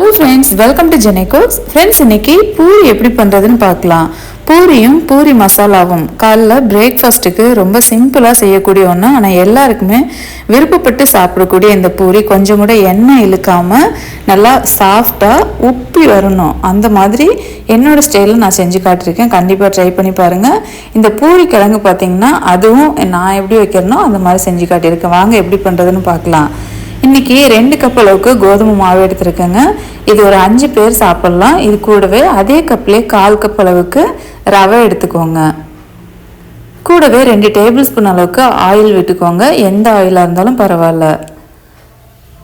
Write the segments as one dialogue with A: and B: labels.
A: Hello friends welcome to ஜெனிகோஸ் friends இன்னைக்கு பூரி எப்படி பண்ணுறதுன்னு பார்க்கலாம். பூரியும் பூரி மசாலாவும் காலைல பிரேக்ஃபாஸ்ட்டுக்கு ரொம்ப சிம்பிளாக செய்யக்கூடிய ஒன்று ஆனால் எல்லாருக்குமே விருப்பப்பட்டு சாப்பிடக்கூடிய இந்த பூரி கொஞ்சம் கூட எண்ணெய் இழுக்காமல் நல்லா சாஃப்டாக உப்பி வரணும். அந்த மாதிரி என்னோட ஸ்டைலில் நான் செஞ்சு காட்டியிருக்கேன். கண்டிப்பாக ட்ரை பண்ணி பாருங்கள் இந்த பூரி கிழங்கு பார்த்தீங்கன்னா அதுவும் நான் எப்படி வைக்கிறேனோ அந்த மாதிரி செஞ்சு காட்டியிருக்கேன். வாங்க எப்படி பண்ணுறதுன்னு பார்க்கலாம். இன்னைக்கு ரெண்டு கப் அளவுக்கு கோதுமை மாவு எடுத்துருக்கேங்க. இது ஒரு அஞ்சு பேர் சாப்பிட்லாம். இது கூடவே அதே கப்லேயே கால் கப் அளவுக்கு ரவை எடுத்துக்கோங்க. கூடவே ரெண்டு டேபிள் ஸ்பூன் அளவுக்கு ஆயில் விட்டுக்கோங்க. எந்த ஆயிலாக இருந்தாலும் பரவாயில்ல.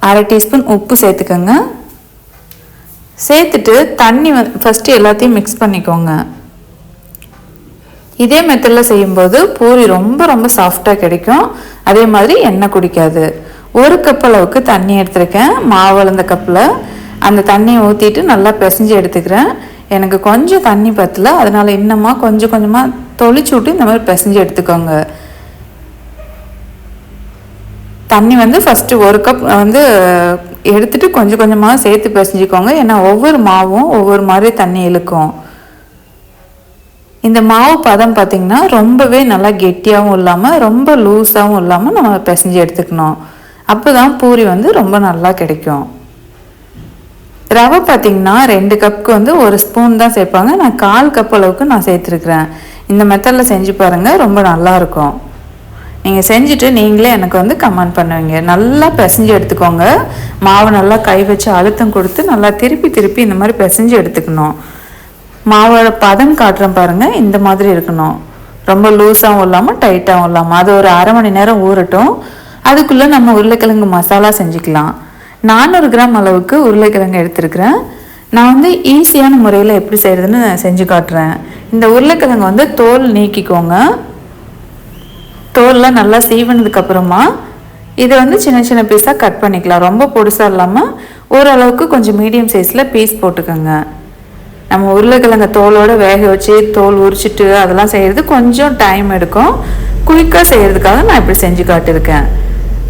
A: அரை டீஸ்பூன் உப்பு சேர்த்துக்கோங்க. சேர்த்துட்டு தண்ணி வந் ஃபஸ்ட்டு எல்லாத்தையும் மிக்ஸ் பண்ணிக்கோங்க. இதே மெத்தடில் செய்யும்போது பூரி ரொம்ப ரொம்ப சாஃப்டாக கிடைக்கும். அதே மாதிரி எண்ணெய் குடிக்காது. ஒரு கப் அளவுக்கு தண்ணி எடுத்திருக்கேன். மாவு வளர்ந்த கப்பில் அந்த தண்ணியை ஊற்றிட்டு நல்லா பிசைஞ்சு எடுத்துக்கிறேன். எனக்கு கொஞ்சம் தண்ணி பத்தல. அதனால் இன்னமாக கொஞ்சம் கொஞ்சமாக தொளிச்சு விட்டு இந்த மாதிரி பிசைஞ்சு எடுத்துக்கோங்க. தண்ணி வந்து ஃபஸ்ட்டு ஒரு கப் வந்து எடுத்துட்டு கொஞ்சம் கொஞ்சமாக சேர்த்து பிசைஞ்சுக்கோங்க. ஏன்னா ஒவ்வொரு மாவும் ஒவ்வொரு மாதிரி தண்ணி இழுக்கும். இந்த மாவு பதம் பார்த்திங்கன்னா ரொம்பவே நல்லா கெட்டியாகவும் இல்லாமல் ரொம்ப லூஸாகவும் இல்லாமல் நம்ம பிசைஞ்சு எடுத்துக்கணும். அப்போ தான் பூரி வந்து ரொம்ப நல்லா கிடைக்கும். ரவை பார்த்திங்கன்னா ரெண்டு கப்புக்கு வந்து ஒரு ஸ்பூன் தான் சேர்ப்பாங்க. நான் கால் கப் அளவுக்கு நான் சேர்த்துருக்குறேன். இந்த மெத்தடில் செஞ்சு பாருங்கள் ரொம்ப நல்லாயிருக்கும் நீங்கள் செஞ்சுட்டு நீங்களே எனக்கு வந்து கமெண்ட் பண்ணுவீங்க. நல்லா பிசைஞ்சு எடுத்துக்கோங்க. மாவு நல்லா கை வச்சு அழுத்தம் கொடுத்து நல்லா திருப்பி திருப்பி இந்த மாதிரி பிசைஞ்சு எடுத்துக்கணும். மாவோட பதம் காட்டுறேன் பாருங்கள் இந்த மாதிரி இருக்கணும். ரொம்ப லூஸாகவும் இல்லாமல் டைட்டாகவும் இல்லாமல் அது ஒரு அரை மணி நேரம் ஊறட்டும். அதுக்குள்ளே நம்ம உருளைக்கிழங்கு மசாலா செஞ்சுக்கலாம். நானூறு கிராம் அளவுக்கு உருளைக்கிழங்கு எடுத்துருக்கிறேன். நான் வந்து ஈஸியான முறையில் எப்படி செய்கிறதுன்னு செஞ்சு காட்டுறேன். இந்த உருளைக்கிழங்கு வந்து தோல் நீக்கிக்கோங்க. தோல்லாம் நல்லா சீவனதுக்கப்புறமா இதை வந்து சின்ன சின்ன பீஸாக கட் பண்ணிக்கலாம். ரொம்ப பொடுசாக இல்லாமல் ஓரளவுக்கு கொஞ்சம் மீடியம் சைஸில் பீஸ் போட்டுக்கோங்க. நம்ம உருளைக்கிழங்க தோலோடு வேக வச்சு தோல் உரிச்சிட்டு அதெல்லாம் செய்கிறது கொஞ்சம் டைம் எடுக்கும். குயிக்காக செய்கிறதுக்காக நான் இப்படி செஞ்சு காட்டியிருக்கேன்.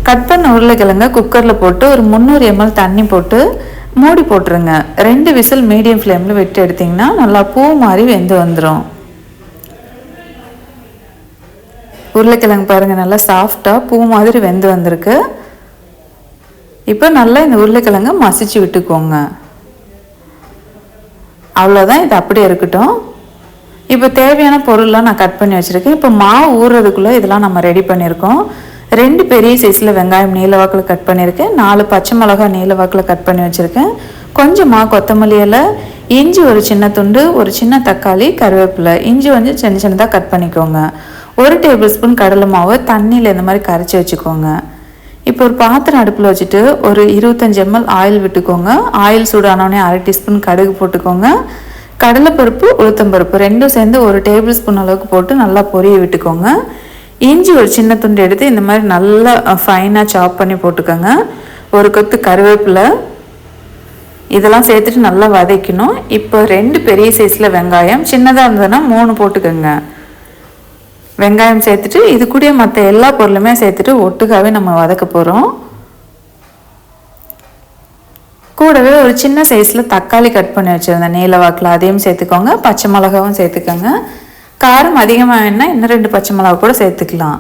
A: கட் பண்ண உருளைக்கிழங்க குக்கரில் போட்டு ஒரு முந்நூறு எம்எல் தண்ணி போட்டு மூடி போட்டுருங்க. ரெண்டு விசில் மீடியம் ஃப்ளேமில் விட்டு எடுத்திங்கன்னா நல்லா பூ மாதிரி வெந்து வந்துடும் உருளைக்கிழங்கு பாருங்கள் நல்லா சாஃப்டாக பூ மாதிரி வெந்து வந்திருக்கு. இப்போ நல்லா இந்த உருளைக்கிழங்க மசிச்சு விட்டுக்கோங்க. அவ்வளோதான் இது அப்படியே இருக்கட்டும். இப்போ தேவையான பொருள்லாம் நான் கட் பண்ணி வச்சுருக்கேன். இப்போ மாவு ஊறுறதுக்குள்ளே இதெல்லாம் நம்ம ரெடி பண்ணியிருக்கோம். ரெண்டு பெரிய சைஸில் வெங்காயம் நீலவாக்கில் கட் பண்ணியிருக்கேன். நாலு பச்சை மிளகாய் நீளவாக்கில் கட் பண்ணி வச்சுருக்கேன். கொஞ்சமாக கொத்தமல்லி இலை இஞ்சி ஒரு சின்ன துண்டு ஒரு சின்ன தக்காளி கருவேப்பிலை. இஞ்சி வந்து சின்ன சின்னதாக கட் பண்ணிக்கோங்க. ஒரு டேபிள் ஸ்பூன் கடலை மாவு தண்ணியில் இந்த மாதிரி கரைச்சி வச்சுக்கோங்க. இப்போ ஒரு பாத்திரம் அடுப்பில் வச்சுட்டு ஒரு இருபத்தஞ்சி எம்எல் ஆயில் விட்டுக்கோங்க. ஆயில் சூடானோடனே அரை டீஸ்பூன் கடுகு போட்டுக்கோங்க. கடலைப்பருப்பு உளுத்தம்பருப்பு ரெண்டும் சேர்ந்து ஒரு டேபிள் ஸ்பூன் அளவுக்கு போட்டு நல்லா பொரிய விட்டுக்கோங்க. இஞ்சி ஒரு சின்ன துண்டு எடுத்து இந்த மாதிரி நல்லா ஃபைனாக சாப் பண்ணி போட்டுக்கோங்க. ஒரு கொத்து கருவேப்பிலை. இதெல்லாம் சேர்த்துட்டு நல்லா வதக்கணும். இப்போ ரெண்டு பெரிய சைஸில் வெங்காயம். சின்னதாக இருந்ததுன்னா மூணு போட்டுக்கோங்க. வெங்காயம் சேர்த்துட்டு இது கூட மற்ற எல்லா பொருளுமே சேர்த்துட்டு ஒட்டுக்காவே நம்ம வதக்க போகிறோம் கூடவே ஒரு சின்ன சைஸில் தக்காளி கட் பண்ணி வச்சுருந்தேன். நீல வாக்கில் அதையும் சேர்த்துக்கோங்க. பச்சை மிளகாவும் சேர்த்துக்கோங்க. காரம் அதிகமாக வேணால் இன்னும் ரெண்டு பச்சை மிளகா கூட சேர்த்துக்கலாம்.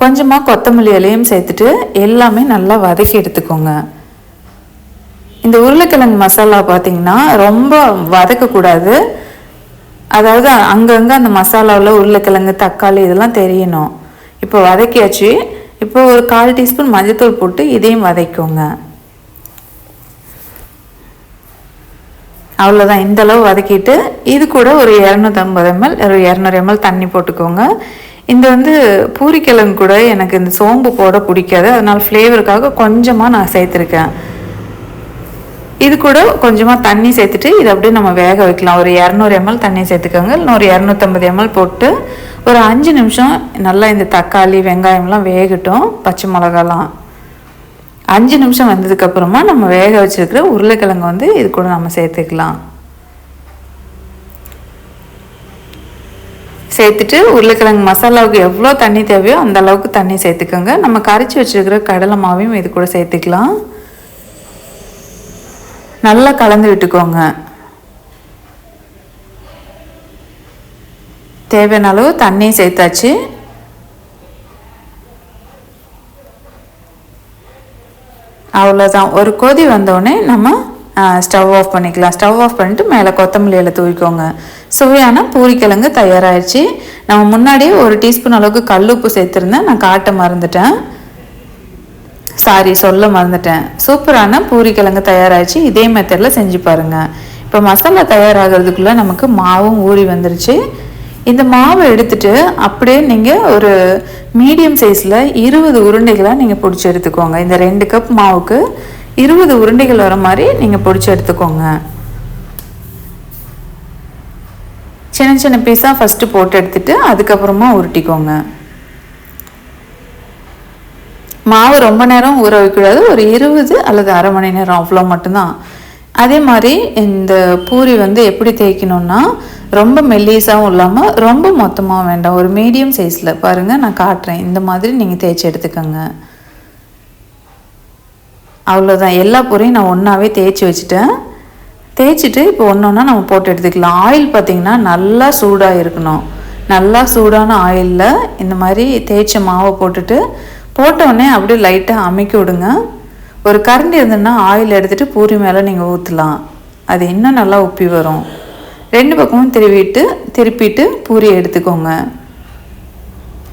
A: கொஞ்சமாக கொத்தமல்லி இலையும் சேர்த்துட்டு எல்லாமே நல்லா வதக்கி எடுத்துக்கோங்க. இந்த உருளைக்கிழங்கு மசாலா பார்த்திங்கன்னா ரொம்ப வதக்கக்கூடாது. அதாவது அங்கங்கே அந்த மசாலாவில் உருளைக்கிழங்கு தக்காளி இதெல்லாம் தெரியணும். இப்போ வதக்கியாச்சு. இப்போ ஒரு கால் டீஸ்பூன் மஞ்சத்தூள் போட்டு இதையும் வதக்கோங்க அவ்வளோதான் இந்த அளவு வதக்கிட்டு இது கூட ஒரு இரநூத்தம்பது எம்எல் ஒரு இரநூறு எம்எல் தண்ணி போட்டுக்கோங்க. இந்த வந்து பூரிக்கிழங்கு கூட எனக்கு இந்த சோம்பு போட பிடிக்காது. அதனால் ஃப்ளேவருக்காக கொஞ்சமாக நான் சேர்த்துருக்கேன். இது கூட கொஞ்சமாக தண்ணி சேர்த்துட்டு இதை அப்படியே நம்ம வேக வைக்கலாம். ஒரு இரநூறு எம்எல் தண்ணி சேர்த்துக்கோங்க. இல்லை ஒரு இரநூத்தம்பது எம்எல் போட்டு ஒரு அஞ்சு நிமிஷம் நல்லா இந்த தக்காளி வெங்காயம்லாம் வேகட்டும். பச்சை மிளகாலாம். அஞ்சு நிமிஷம் வந்ததுக்கப்புறமா நம்ம வேக வச்சுருக்கிற உருளைக்கிழங்கு வந்து இது கூட நம்ம சேர்த்துக்கலாம். சேர்த்துட்டு உருளைக்கிழங்கு மசாலாவுக்கு எவ்வளோ தண்ணி தேவையோ அந்த அளவுக்கு தண்ணி சேர்த்துக்கோங்க. நம்ம கரைச்சி வச்சுருக்கிற கடலை மாவையும் இது கூட சேர்த்துக்கலாம். நல்லா கலந்து விட்டுக்கோங்க. தேவையான அளவு தண்ணியும் சேர்த்தாச்சு. அவ்வளோதான் ஒரு கொதி வந்தோடனே நம்ம ஸ்டவ் ஆஃப் பண்ணிக்கலாம். ஸ்டவ் ஆஃப் பண்ணிட்டு மேலே கொத்தமல்லியில் தூவிக்கோங்க. சுவையான பூரிக்கிழங்கு தயாராகிடுச்சு நம்ம முன்னாடியே ஒரு டீஸ்பூன் அளவுக்கு கல்லுப்பு சேர்த்துருந்தேன். நான் காட்ட மறந்துட்டேன். சாரி சொல்ல மறந்துட்டேன். சூப்பரான பூரிக்கிழங்கு தயாராகிடுச்சு இதே மெத்தடில் செஞ்சு பாருங்கள் இப்போ மசாலா தயாராகிறதுக்குள்ளே நமக்கு மாவும் ஊறி வந்துருச்சு. இந்த மாவை எடுத்துட்டு அப்படியே நீங்கள் ஒரு மீடியம் சைஸில் இருபது உருண்டைகளாக நீங்கள் பிடிச்சி எடுத்துக்கோங்க. இந்த ரெண்டு கப் மாவுக்கு இருபது உருண்டைகள் வர மாதிரி நீங்கள் பிடிச்சி எடுத்துக்கோங்க. சின்ன சின்ன பீஸாக ஃபஸ்ட்டு போட்டு எடுத்துட்டு அதுக்கப்புறமா உருட்டிக்கோங்க. மாவு ரொம்ப நேரம் ஊற வைக்கக்கூடாது ஒரு இருபது அல்லது அரை மணி நேரம் அவ்வளோ மட்டும்தான். அதே மாதிரி இந்த பூரி வந்து எப்படி தேய்க்கணும்னா ரொம்ப மெல்லிஸாகவும் இல்லாமல் ரொம்ப மொத்தமாக வேண்டாம். ஒரு மீடியம் சைஸில் பாருங்கள் நான் காட்டுறேன். இந்த மாதிரி நீங்கள் தேய்ச்சி எடுத்துக்கோங்க. அவ்வளோதான் எல்லா பூரையும் நான் ஒன்றாவே தேய்ச்சி வச்சுட்டேன். தேய்ச்சிட்டு இப்போ ஒன்று ஒன்றா நம்ம போட்டு எடுத்துக்கலாம். ஆயில் பார்த்திங்கன்னா நல்லா சூடாக இருக்கணும் நல்லா சூடான ஆயிலில் இந்த மாதிரி தேய்ச்ச மாவை போட்டுட்டு போட்டோடனே அப்படியே லைட்டாக அமைக்கி விடுங்க. ஒரு கரண்டி இருந்ததுன்னா ஆயில் எடுத்துகிட்டு பூரி மேலே நீங்கள் ஊற்றலாம் அது இன்னும் நல்லா உப்பி வரும். ரெண்டு பக்கமும் திருவிட்டு திருப்பிட்டு பூரி எடுத்துக்கோங்க.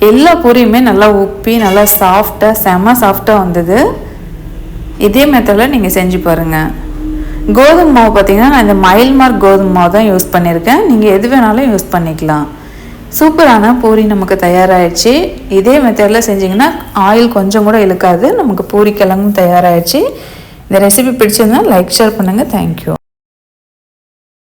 A: எல்லா பூரியுமே நல்லா உப்பி நல்லா சாஃப்டாக செம சாஃப்டாக வந்தது. இதே மெத்தடில் நீங்கள் செஞ்சு பாருங்கள் கோதுமை மாவு பார்த்தீங்கன்னா நான் இந்த மைல் மார்க் கோதுமை மாவு தான் யூஸ் பண்ணியிருக்கேன். நீங்கள் எது வேணாலும் யூஸ் பண்ணிக்கலாம். சூப்பரான பூரி நமக்கு தயாராகிடுச்சு இதே மெத்தடில் செஞ்சிங்கன்னா ஆயில் கொஞ்சம் கூட இழுக்காது. நமக்கு பூரி கிழங்கும் தயாராகிடுச்சு இந்த ரெசிபி பிடிச்சிருந்தால் லைக் ஷேர் பண்ணுங்கள் தேங்க்யூ